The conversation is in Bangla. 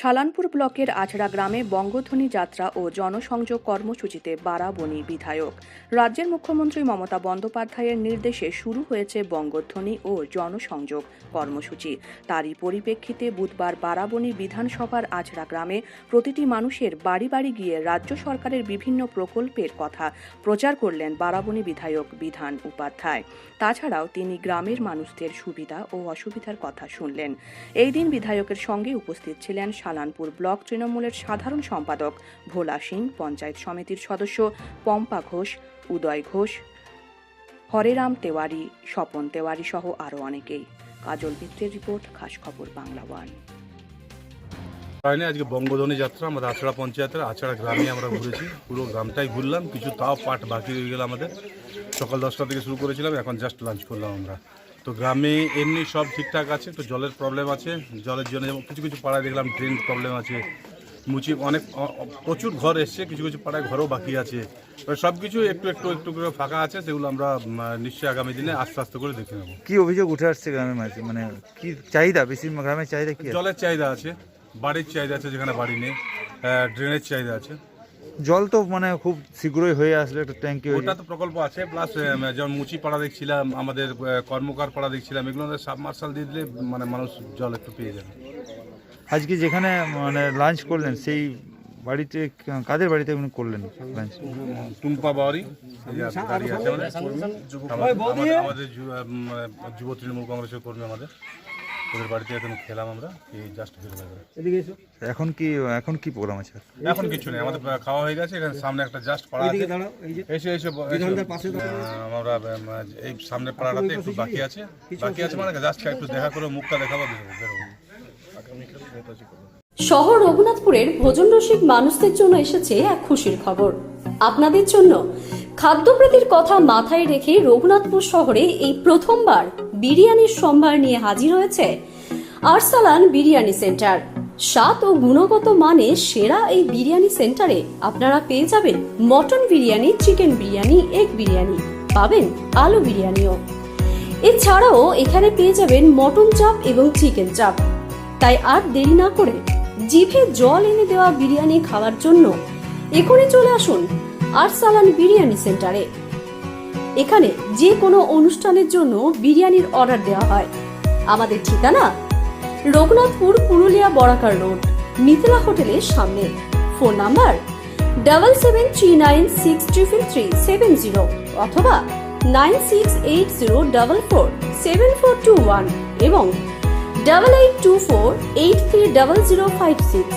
শালানপুর ব্লকের আছড়া গ্রামে বঙ্গধ্বনি যাত্রা ও জনসংযোগ কর্মসূচিতে বারাবণী বিধায়ক। রাজ্যের মুখ্যমন্ত্রী মমতা বন্দ্যোপাধ্যায়ের নির্দেশে শুরু হয়েছে বঙ্গধ্বনি ও জনসংযোগ কর্মসূচি। তারই পরিপ্রেক্ষিতে বুধবার বারাবণী বিধানসভার আছড়া গ্রামে প্রতিটি মানুষের বাড়ি বাড়ি গিয়ে রাজ্য সরকারের বিভিন্ন প্রকল্পের কথা প্রচার করলেন বারাবণী বিধায়ক বিধান উপাধ্যায়। তাছাড়াও তিনি গ্রামের মানুষদের সুবিধা ও অসুবিধার কথা শুনলেন। এই দিন বিধায়কের সঙ্গে উপস্থিত ছিলেন শালানপুর ব্লক তৃণমূলের সাধারণ সম্পাদক ভোলা সিং পঞ্চায়েত সমিতির সদস্য পম্পা ঘোষ, উদয় ঘোষ, হরেরাম তেওয়ারি, স্বপন তেওয়ারি সহ আরও অনেকেই। কাজল মিত্রের রিপোর্ট, খাস খবর বাংলা ওয়ান। হয়নি আজকে বঙ্গধ্বনি যাত্রা আমাদের আছড়া পঞ্চায়েতের, আছড়া গ্রামে আমরা ঘুরেছি। পুরো গ্রামটাই ঘুরলাম, কিছু তাও পাট বাকি রয়ে গেল আমাদের। সকাল দশটা থেকে শুরু করেছিলাম, এখন জাস্ট লাঞ্চ করলাম আমরা। তো গ্রামে এমনি সব ঠিকঠাক আছে তো জলের প্রবলেম আছে জলের জন্য যেমন কিছু কিছু পাড়ায় দেখলাম ড্রেন প্রবলেম আছে মুচি অনেক প্রচুর ঘর এসছে কিছু কিছু পাড়ায় ঘরও বাকি আছে। সব কিছু একটু একটু একটু করে ফাঁকা আছে সেগুলো আমরা নিশ্চয়ই আগামী দিনে আস্তে আস্তে করে দেখে নেব। কি অভিযোগ উঠে আসছে গ্রামের মাঝে? মানে কি চাহিদা? বেশি গ্রামের চাহিদা কি জলের চাহিদা আছে বাড়ির চাহিদা আছে যেখানে বাড়ি নেই ড্রেনের চাহিদা আছে। জল তো মানে খুব শীঘ্রই হয়ে আসলে একটা ট্যাঙ্কি ওটা তো প্রকল্প আছে প্লাস যেমন মুচি পাড়া দেখছিলাম আমাদের কর্মকার পাড়া দেখছিলাম এগুলো সাবমার্শাল দিয়ে দিলে মানে মানুষ জল একটু পেয়ে যাবে। আজকে যেখানে মানে লাঞ্চ করলেন সেই বাড়িতে কাদের বাড়িতে আপনি করলেন লাঞ্চ টুম্পা দাঁড়িয়ে আছে আমাদের। আমাদের- আমাদের- আমাদের যু- উম, আহ, যুব তৃণমূল কংগ্রেসের কর্মী আমাদের। ওদের বাড়িতে এখন খেলাম আমরা এই জাস্ট এখন কি এখন কি প্রোগ্রাম আছে? এখন কিছু নেই আমাদের খাওয়া হয়ে গেছে এখানে সামনে একটা জাস্ট পাড়া আছে। এসে এসে ব- এসে, আহ, আমরা আহ, এই সামনে পাড়াটাতে একটু বাকি আছে। বাকি আছে মানে জাস্ট একটু দেখা করে মুখটা দেখাবো বেরোবো বেরোবো শহর রঘুনাথপুরের ভোজন রসিক মানুষদের জন্য এসেছে এক খুশির খবর। আপনাদের জন্য খাদ্যপ্রীতির কথা মাথায় রেখে রঘুনাথপুর শহরে এই প্রথমবার বিরিয়ানির সম্ভার নিয়ে হাজির হয়েছে আরসালান বিরিয়ানি সেন্টার। স্বাদ ও গুণগত মানে সেরা এই বিরিয়ানি সেন্টারে আপনারা পেয়ে যাবেন mutton biryani, chicken biryani, egg biryani, পাবেন আলু বিরিয়ানিও। এছাড়াও এখানে পেয়ে যাবেন মটন চাপ এবং চিকেন চাপ। তাই আর দেরি না করে জিভে জল এনে দেওয়া বিরিয়ানি খাওয়ার জন্য এখনই চলে আসুন আরসালান বিরিয়ানি সেন্টারে। এখানে যে কোনো অনুষ্ঠানের জন্য বিরিয়ানির অর্ডার দেওয়া হয়। আমাদের ঠিকানা রঘুনাথপুর পুরুলিয়া বরাকার রোড মিথিলা হোটেলের সামনে। Phone number double seven three nine six triple three seven zero অথবা nine six eight zero double four seven four two one এবং double eight two four eight three double zero five six